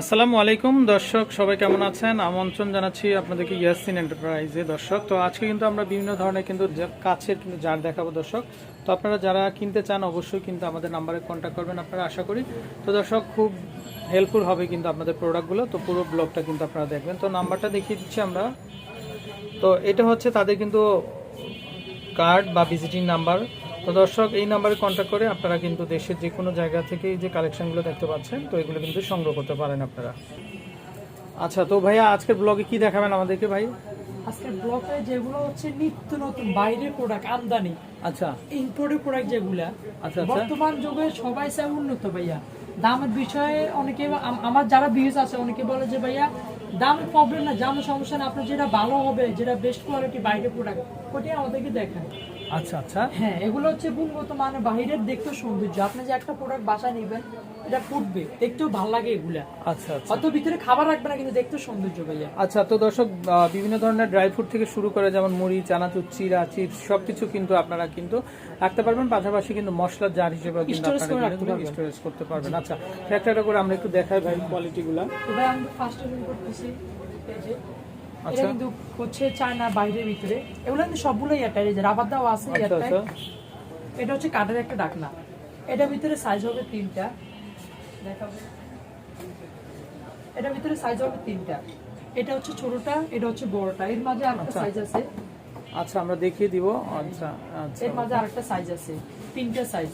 আসসালামু আলাইকুম, দর্শক, সবাই কেমন আছেন? আমন্ত্রণ জানাচ্ছি আপনাদেরকে ইয়াসিন এন্টারপ্রাইজে। দর্শক, তো আজকে কিন্তু আমরা বিভিন্ন ধরনের কিন্তু কাছের কিন্তু জার দেখাবো, দর্শক। তো আপনারা যারা কিনতে চান, অবশ্যই কিন্তু আমাদের নাম্বারে কন্ট্যাক্ট করবেন আপনারা, আশা করি। তো দর্শক, খুব হেল্পফুল হবে কিন্তু আপনাদের প্রোডাক্টগুলো তো পুরো ব্লগটা কিন্তু আপনারা দেখবেন। তো নাম্বারটা দেখিয়ে দিচ্ছি আমরা। তো এটা হচ্ছে তাদের কিন্তু কার্ড বা ভিজিটিং নাম্বার তো দর্শক এই নাম্বারে কন্ট্যাক্ট করে আপনারা কিন্তু দেশের যে কোনো জায়গা থেকে যে কালেকশনগুলো দেখতে পাচ্ছেন তো এগুলো কিন্তু সংগ্রহ করতে পারেন আপনারা। আচ্ছা তো ভাইয়া আজকের ব্লগে কি দেখাবেন আমাদেরকে ভাই? আজকের ব্লকে যেগুলো হচ্ছে নিত্য নতুন বাইরের প্রোডাক্ট আমদানি আচ্ছা। ইম্পোর্টেড প্রোডাক্ট যেগুলা আচ্ছা। বর্তমান যুগে সবাই চায় উন্নত ভাইয়া। দামের বিষয়ে অনেকে আমার যারা ভিউজ আছে অনেকে বলে যে ভাইয়া দাম প্রবলেম না দাম সমস্যা না আপনার যেটা ভালো হবে যেটা বেস্ট কোয়ালিটি বাইরের প্রোডাক্ট ওটাই আমাদেরকে দেখেন আচ্ছা আচ্ছা। হ্যাঁ এগুলো হচ্ছে গুণগত মানে বাহিরের দেখতে সৌন্দর্য। আপনি যে একটা প্রোডাক্ট বাসায় নেবেন এটা ফুটবে দেখতেও ভালো লাগে এগুলা। আচ্ছা আচ্ছা। অত ভিতরে খাবার রাখবে না কিন্তু দেখতে সৌন্দর্য ভাইয়া। আচ্ছা তো দর্শক বিভিন্ন ধরনের ড্রাই ফ্রুট থেকে শুরু করে যেমন মুড়ি চানাচুর চিরা চিপস সবকিছু কিন্তু আপনারা কিন্তু রাখতে পারবেন। পাশাপাশি কিন্তু মশলার জার হিসেবে কিন্তু আপনারা স্টোরেজ করতে পারবেন। আচ্ছা একটা একটা করে আমরা একটু দেখাই ভাই কোয়ালিটিগুলো তো ভাই আমি ফার্স্ট করতেছি। এই যে এটা আচ্ছা। কিন্তু হচ্ছে চায়না বাইরের ভিতরে। এগুলো কিন্তু এয়ারটাইট এই যে রাবার দাও আছে আচ্ছা এয়ারটাইট। আচ্ছা। এটা হচ্ছে কাঠের একটা ডাকনা। এটার ভিতরে সাইজ হবে তিনটা। দেখাবো এটার ভিতরে সাইজ হবে তিনটা। এটা হচ্ছে ছোটটা এটা হচ্ছে বড়টা। এর মাঝে আরেকটা। সাইজ আছে। আচ্ছা আমরা দেখিয়ে দিব। আচ্ছা আচ্ছা। এর মাঝে আরেকটা সাইজ আছে। তিনটা সাইজ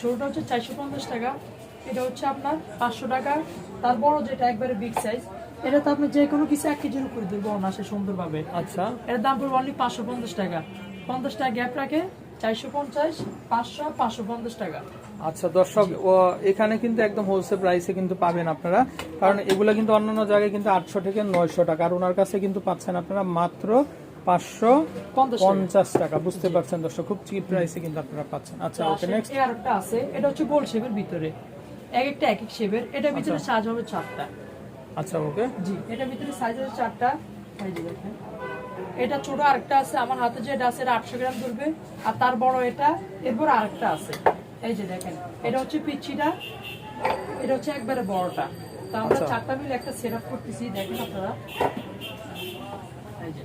ছোটটা হচ্ছে চারশো পঞ্চাশ টাকা। এটা হচ্ছে আপনার পাঁচশো টাকা। তার বড় যেটা একবারে বিগ সাইজ এটা তো আপনি যে কোনো কিছু এক কেজির উপরে দেবো অনাসে সুন্দরভাবে। আচ্ছা। এটার দাম পড়বে অনলি পাঁচশো পঞ্চাশ টাকা। পঞ্চাশ টাকা গ্যাপ রাখে চারশো পঞ্চাশ পাঁচশো পাঁচশো পঞ্চাশ টাকা। আচ্ছা দর্শক এখানে কিন্তু একদম হোলসেল প্রাইসে কিন্তু পাবেন আপনারা। কারণ এগুলো কিন্তু অন্যান্য জায়গায় কিন্তু আটশো থেকে নয়শো টাকা আর ওনার কাছে কিন্তু পাচ্ছেন আপনারা মাত্র পাঁচশো পঞ্চাশ টাকা। বুঝতে পারছেন দর্শক খুব চিপ প্রাইসে কিন্তু আপনারা পাচ্ছেন। আচ্ছা ওকে নেক্সট এই আরেকটা আছে এটা হচ্ছে গোল শেপের ভিতরে। এক একটা এক এক শেপের এটা ভিতরে সাজ হবে চারটা। আচ্ছা ওকে। জি এটার ভিতরে সাইজ আছে চারটা। এই যে দেখেন। এটা ছোট আরেকটা আছে আমার হাতে যেটা আছে এটা আটশো গ্রাম ধরবে। আর তার বড় এটা এরপর আরেকটা আছে। এই যে দেখেন এটা হচ্ছে পিচ্ছিটা এটা হচ্ছে একবারে বড়টা। তো আমরা আচ্ছা। চারটা মিলে একটা সেট আপ করতেছি দেখেন আপনারা। এই যে।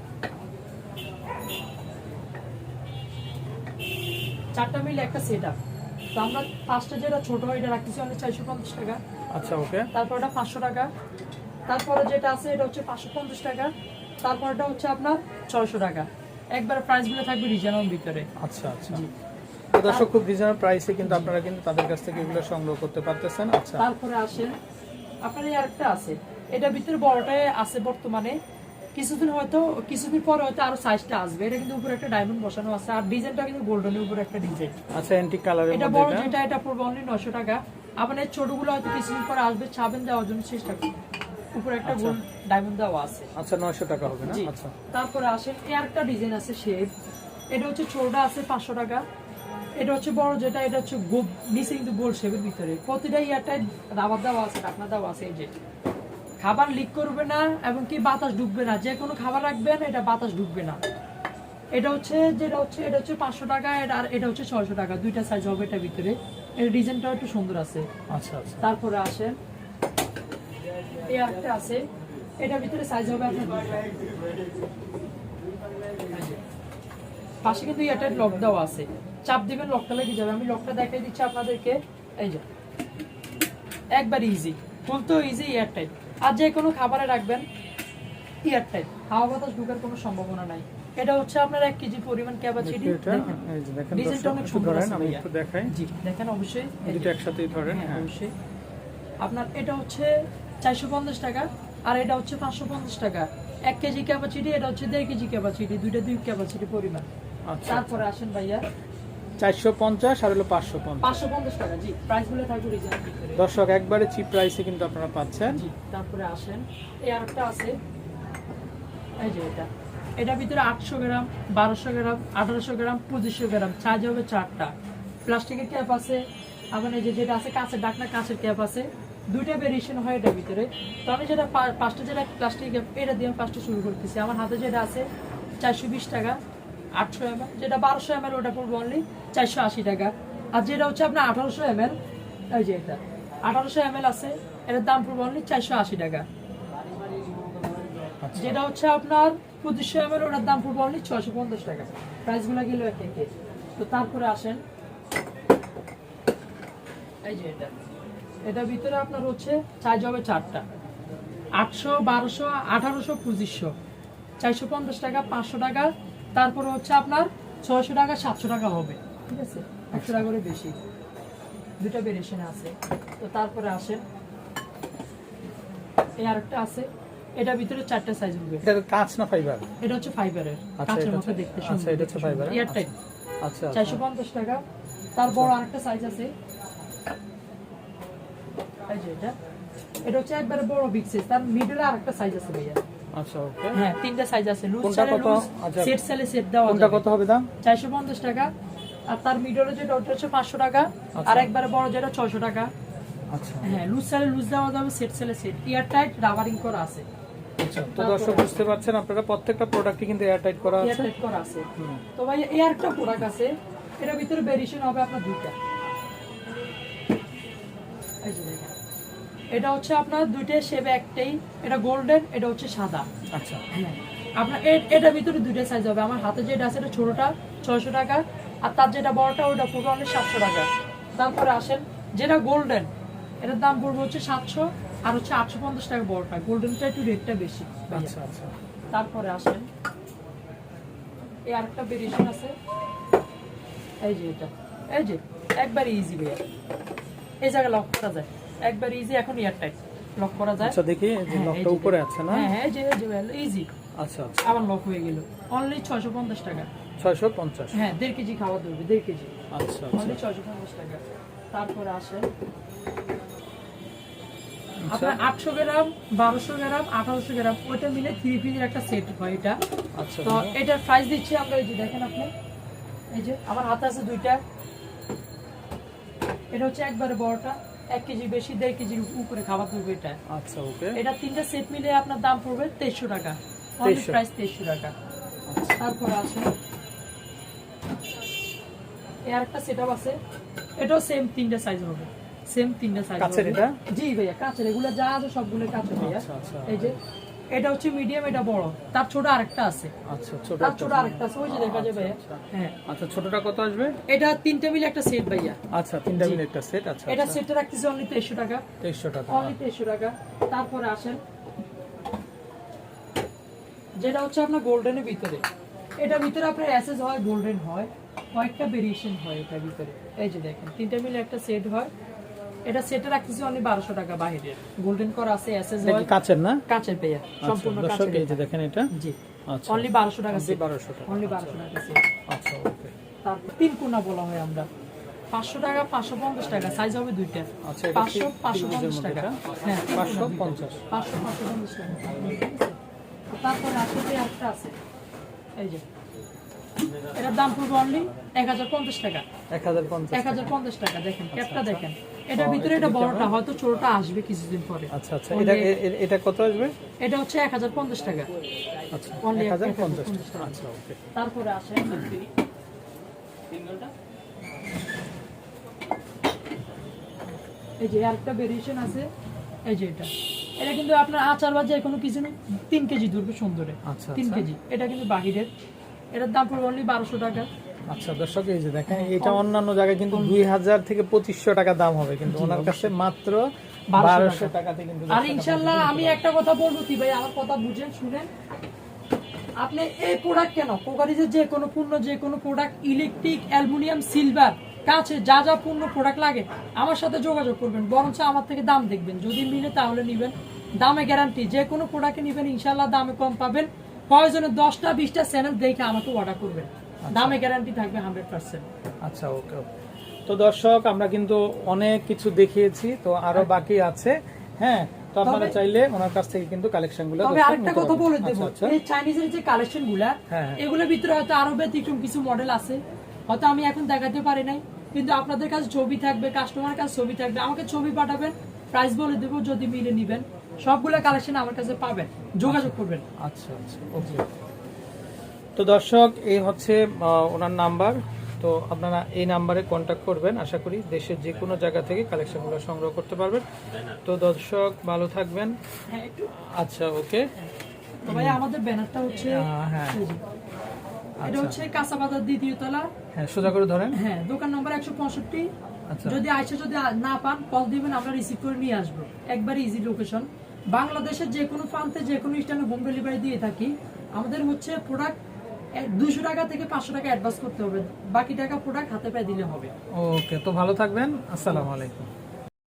চারটা মিলে একটা সেট আপ তো আমরা পাঁচটা যেটা ছোট হয় এটা রাখতেছি অনেক চারশো পঞ্চাশ টাকা। আচ্ছা ওকে। তারপর এটা পাঁচশো টাকা। তারপরে যেটা আছে এটা হচ্ছে পাঁচশো পঞ্চাশ টাকা। তারপরটা হচ্ছে আপনার ছয়শো টাকা। একবার প্রাইসগুলো থাকবে রিজনেবল ভিতরে। আচ্ছা আচ্ছা। দর্শক খুব রিজনেবল প্রাইসে কিন্তু আপনারা কিন্তু তাদের কাছ থেকে এগুলো সংগ্রহ করতে পারতেছেন। আচ্ছা। তারপরে আসেন। আপনার এই আরেকটা আছে। এটা ভিতরে বড়টাই আছে বর্তমানে। কিছুদিন হয়তো কিছুদিন পরে হয়তো আরও সাইজটা আসবে। এটা কিন্তু উপরে একটা ডায়মন্ড বসানো আছে। আর ডিজাইনটা কিন্তু গোল্ডেনের উপরে একটা ডিজাইন আচ্ছা অ্যান্টিক কালারের এটা বড় যেটা এটা পড়বে অনলি নশো টাকা। আপনার ছোটগুলো হয়তো কিছুদিন পরে আসবে ছাবেন দেওয়ার জন্য চেষ্টা করুন। উপরে একটা গোল্ড ডায়মন্ড দেওয়া আছে। আচ্ছা নয়শো টাকা হবে না? আচ্ছা। তারপরে এই একটা ডিজাইন আছে শেপ এটা হচ্ছে ছোটটা আছে পাঁচশো টাকা। এটা হচ্ছে বড় যেটা এটা হচ্ছে গোপ নিচে কিন্তু গোল শেপের ভিতরে। প্রতিটা ইয়ারটাই রাবার দেওয়া আছে ঢাকনা দেওয়া আছে এই যে। খাবার লিক করবে না এবং কি বাতাস ঢুকবে না। যে কোনো খাবার রাখবেন এটা বাতাস ঢুকবে না। এটা হচ্ছে যেটা হচ্ছে এটা হচ্ছে পাঁচশো টাকা এটা- আর এটা হচ্ছে ছয়শো টাকা। দুইটা সাইজ হবে এটার ভিতরে। এর ডিজাইনটাও একটু সুন্দর আছে। আচ্ছা আচ্ছা। তারপরে আসেন এই একটা আছে এটার ভিতরে সাইজ হবে আপনার পাশে কিন্তু এয়ারটাইট লক দেওয়া আছে। চাপ দিবেন লকটা লেগে যাবে। আমি লকটা দেখাই দিচ্ছি আপনাদেরকে। এই যে একবার ইজি খুলতেও ইজি এয়ারটাইট আর যে কোনো খাবারে রাখবেন এয়ারটাইট হাওয়া বাতাস ঢুকার কোনো সম্ভাবনা নাই। এটা হচ্ছে আপনার এক কেজি পরিমাণ ক্যাপাসিটি এটা দেখেন ডিজাইনটা অনেক সুন্দর আছে আমি একটু দেখাই। জি দেখেন অবশ্যই। দুটো একসাথেই ধরেন হ্যাঁ হ্যাঁ। অবশ্যই। আপনার এটা হচ্ছে চারশো পঞ্চাশ টাকা আর এটা হচ্ছে পাঁচশো পঞ্চাশ টাকা। এক কেজি ক্যাপাসিটি এটা হচ্ছে দেড় কেজি ক্যাপাসিটি দুইটা দুই ক্যাপাসিটি পরিমাণ। আচ্ছা তারপরে আসেন ভাইয়া। চারশো পঞ্চাশ আর হলো পাঁচশো পাঁচশো পঞ্চাশ টাকা জি। প্রাইসগুলো থাকবে রিজনেবল দর্শক একবারে চিপ প্রাইসে কিন্তু আপনারা পাচ্ছেন। জি তারপরে আসেন। এই আরেকটা আছে। এই যে এটা। এটার ভিতরে আটশো গ্রাম বারোশো গ্রাম আঠারোশো গ্রাম পঁচিশশো গ্রাম। সাইজ হবে চারটা। প্লাস্টিকের ক্যাপ আছে। আবার এই যে যেটা আছে কাঁচের ডাকনা কাঁচের ক্যাপ আছে। দুইটা ভেরিয়েশন হয় এটার ভিতরে। তো আমি যেটা পাঁচটা যেটা প্লাস্টিক এটা দিয়ে আমি পাঁচটা শুরু করতেছি। আমার হাতে যেটা আছে চারশো বিশ টাকা আটশো এম যেটা বারোশো এম ওটা পড়বে অনলি চারশো আশি টাকা। আর যেটা হচ্ছে আপনার আঠারোশো এম এই যে এটা। আঠারোশো এম আছে এটার দাম পড়বে অনলি চারশো আশি টাকা। আচ্ছা। যেটা হচ্ছে আপনার পঁচিশশো এম ওটার দাম পড়বে অনলি ছশো পঞ্চাশ টাকা। প্রাইসগুলো গেল এক। তো তারপরে আসেন। এই যে এটা। এটার ভিতরে আপনার হচ্ছে সাইজ হবে চারটা। আটশো বারোশো আঠারোশো পঁচিশশো। চারশো পঞ্চাশ টাকা পাঁচশো টাকা তারপরে হচ্ছে আপনার ছয়শো টাকা সাতশো টাকা হবে। ঠিক আছে? একশো টাকা করে বেশি। দুটা ভেরিয়েশন আছে। তো তারপরে আসেন। এই আরেকটা আছে। এটার ভিতরে চারটা সাইজ হবে। এটা কাঁচ না ফাইবার এটা হচ্ছে ফাইবারের আচ্ছা, কাঁচের এটা মতো দেখতে আচ্ছা, এটা হচ্ছে fiber এর? এয়ারটাইট আচ্ছা আচ্ছা। চারশো পঞ্চাশ টাকা। তার বড় আরেকটা সাইজ আছে। এই যে এটা। এটা হচ্ছে একবারে বড় বিগ সাইজ তার মিডলে আরেকটা সাইজ আছে ভাইয়া। আচ্ছা ওকে হ্যাঁ তিনটা সাইজ আছে। লুজ লুজ আচ্ছা। সেট সেলে সেট দেওয়া কোনটা কত হবে দাম? চারশো পঞ্চাশ টাকা। আর তার মিডলে যেটা ওটা হচ্ছে পাঁচশো টাকা। আর একবারে বড় যেটা টাকা। আচ্ছা। হ্যাঁ লুজ সেলে লুজ দেওয়া যাবে সেট সেলে সেট এয়ার টাইট রাবারিং করা আছে। আচ্ছা তো দর্শক বুঝতে পারছেন আপনারা প্রত্যেকটা প্রোডাক্টই কিন্তু এয়ার টাইট করা এয়ার আছে। টাইট করা আছে। তো ভাই প্রোডাক্ট আছে এটার ভিতরে ভেরিয়েশন হবে আপনার দুইটা। এই যে দেখেন। এটা হচ্ছে আপনার দুইটা শেপে একটাই। এটা গোল্ডেন এটা হচ্ছে সাদা। আচ্ছা। হ্যাঁ। আপনার এটার ভিতরে দুইটা সাইজ হবে। আমার হাতে যেটা আছে এটা ছোটটা ছয়শো টাকা আর তার যেটা বড়টা ওটা পুরো অনেক সাতশো টাকা। তারপরে আসেন যেটা গোল্ডেন এটার দাম পড়বে হচ্ছে সাতশো আর হচ্ছে আটশো পঞ্চাশ টাকা বড়টা। গোল্ডেনটা একটু রেটটা বেশি। আচ্ছা আচ্ছা। তারপরে আসেন এই আরেকটা ভেরিয়েশন আছে। এই যে এটা। এই যে একবার ইজি ভাইয়া। এই জায়গায় লক করা যায়। একবার ইজি এখন এয়ার টাইট লক করা যায়। আচ্ছা দেখি যে হ্যাঁ, লকটা উপরে আছে না? হ্যাঁ হ্যাঁ যে যে ইজি আচ্ছা আচ্ছা। আবার লক হয়ে গেল। অনলি ছয়শো পঞ্চাশ টাকা। ছয়শো পঞ্চাশ? হ্যাঁ দেড় কেজি খাওয়া দেবে দেড় কেজি। আচ্ছা আচ্ছা। অনলি ছয়শো পঞ্চাশ টাকা। তারপরে আপনার আটশো গ্রাম বারোশো গ্রাম আঠারোশো গ্রাম ওইটা মিলে থ্রি পিসের একটা সেট হয় এটা। আচ্ছা তো এটার প্রাইস দিচ্ছি আমরা এই যে দেখেন আপনি। এই যে আমার হাতে আছে দুইটা। এটা হচ্ছে একবারে বড়টা। এক কেজি বেশি দেড় কেজির উপরে খাবার দেবে এটা। আচ্ছা ওকে। এটা তিনটা সেট মিলে আপনার দাম পড়বে তেইশশো টাকা। প্রাইস তেইশশো। টাকা। তারপর আসে। এই আরেকটা সেট আছে। এটাও সেম তিনটা সাইজ হবে। সেম তিনটা সাইজ এটা? জি ভাইয়া কাঁচের এগুলো যা আছে সবগুলো ভাইয়া। আচ্ছা আচ্ছা। এই যে এটা হচ্ছে মিডিয়াম এটা বড়। তার ছোট আরেকটা আছে। আচ্ছা ছোট তার ছোট আরেকটা আছে। ওই যে দেখা যাবে। হ্যাঁ। আচ্ছা ছোটটা কত আসবে? এটা তিনটা মিলে একটা সেট ভাইয়া। আচ্ছা তিনটা মিলে একটা সেট আচ্ছা এটা সেটটা রাখতেছে অনলি তেইশশো টাকা। তেইশশো টাকা। অনলি তেইশশো টাকা। তারপরে আসেন। যেটা হচ্ছে আপনার গোল্ডেনের ভিতরে। এটার ভিতরে আপনার অ্যাসেস হয় গোল্ডেন হয়। কয়েকটা ভেরিয়েশন হয় এটার ভিতরে। এই যে দেখেন তিনটা মিলে একটা সেট হয়। এটা সেটে রাখতেছি অনলি বারোশো টাকা বাহিরের গোল্ডেন কর আছে হয় কাচের না? কাঁচের পেয়া আচ্ছা সম্পূর্ণ দর্শক কাঁচের এই যে দেখেন এটা? জি। আচ্ছা। অনলি বারোশো টাকা সেট বারোশো টাকা। অনলি বারোশো টাকা সেট আচ্ছা ওকে তারপর তিন কোনা বলা হয় আমরা। পাঁচশো টাকা পাঁচশো পঞ্চাশ টাকা সাইজ হবে দুইটা। আচ্ছা, এটা পাঁচশো পাঁচশো পঞ্চাশ টাকা। হ্যাঁ তিন পাঁচশো কোনা দুইটা। পঞ্চাশ। পাঁচশো পাঁচশো পঞ্চাশ টাকা। ঠিক আছে? তারপরে আসলে একটা আছে এই যে। এটার দাম পড়বে অনলি এক হাজার পঞ্চাশ টাকা। টাকা। দেখেন ক্যাপটা দেখেন। ভিতরে এটা বড়টা হয়তো ছোটটা আসবে কিছুদিন পরে। আচ্ছা আচ্ছা। এটা এ- এ- এটা কত আসবে? এটা হচ্ছে এক হাজার পঞ্চাশ টাকা। আচ্ছা Only এক হাজার 1050 টাকা। টাকা। আচ্ছা ওকে। তারপরে আসেন এই যে আরেকটা ভেরিয়েশন আছে। এই যে এটা। এটা কিন্তু আপনার আচার বা যে কোনো কিছু তিন কেজি ধরবে সুন্দরে। আচ্ছা, তিন আচ্ছা। কেজি। এটা কিন্তু বাহিরের। এটার দাম পড়বে অনলি বারোশো টাকা। আচ্ছা দর্শক এই যে দেখেন এটা অন্যান্য জায়গায় কিন্তু দুই হাজার থেকে পঁচিশশো টাকা দাম হবে কিন্তু ওনার কাছে মাত্র বারোশো টাকাতে কিন্তু আর ইনশাল্লাহ আমি একটা কথা বলব কি ভাই আমার কথা বুঝেন শুনেন। আপনি এই প্রোডাক্ট কেন? কোকারিজের যে কোনো পণ্য যে কোনো প্রোডাক্ট ইলেকট্রিক অ্যালুমিনিয়াম সিলভার কাছে যা যা পণ্য প্রোডাক্ট লাগে আমার সাথে যোগাযোগ করবেন বরঞ্চ আমার থেকে দাম দেখবেন। যদি মিলে তাহলে নেবেন। দামে গ্যারান্টি যে কোনো প্রোডাক্টে নেবেন ইনশাল্লাহ দামে কম পাবেন। প্রয়োজনে দশটা বিশটা চ্যানেল দেখে আমাকে অর্ডার করবেন। দামে গ্যারান্টি থাকবে হান্ড্রেড পার্সেন্ট আচ্ছা ওকে ওকে। তো দর্শক আমরা কিন্তু অনেক কিছু দেখিয়েছি তো আরও বাকি আছে। হ্যাঁ তো আপনারা চাইলে ওনার কাছ থেকে কিন্তু কালেকশনগুলো তবে আরেকটা কথা বলে আচ্ছা, দেবো আচ্ছা। এই চাইনিজের যে কালেকশনগুলা হ্যাঁ। এগুলোর ভিতরে হয়তো আরও ব্যতিক্রম কিছু মডেল আছে। হয়তো আমি এখন দেখাতে পারি নাই কিন্তু আপনাদের কাছে ছবি থাকবে কাস্টমার কাছে ছবি থাকবে আমাকে ছবি পাঠাবেন প্রাইস বলে দেবো যদি মিলে নিবেন সবগুলা কালেকশন আমার কাছে পাবেন যোগাযোগ করবেন। আচ্ছা আচ্ছা ওকে। তো দর্শক এই হচ্ছে ওনার নাম্বার। তো আপনারা এই নাম্বারে কন্ট্যাক্ট করবেন। আশা করি দেশের যে কোনো জায়গা থেকে কালেকশনগুলো সংগ্রহ করতে পারবেন। তো দর্শক ভালো থাকবেন। আচ্ছা ওকে। ভাই আমাদের ব্যানারটা হচ্ছে হ্যাঁ। এটা হচ্ছে দ্বিতীয় তলা। হ্যাঁ সোজা করে ধরেন। হ্যাঁ দোকান নম্বর একশো পঁয়ষট্টি। আচ্ছা। যদি আইসে যদি না পান কল দিবেন আমরা রিসিভ করে নিয়ে আসব। একবার ইজি লোকেশন বাংলাদেশের যে কোনো প্রান্তে যে কোনো স্থানে হোম ডেলিভারি দিয়ে থাকি। আমাদের হচ্ছে প্রোডাক্ট দুশো টাকা থেকে পাঁচশো টাকা অ্যাডভান্স করতে হবে। বাকি টাকা প্রোডাক্ট হাতে পায়ে দিলে হবে। ওকে তো ভালো থাকবেন। আসসালামু আলাইকুম।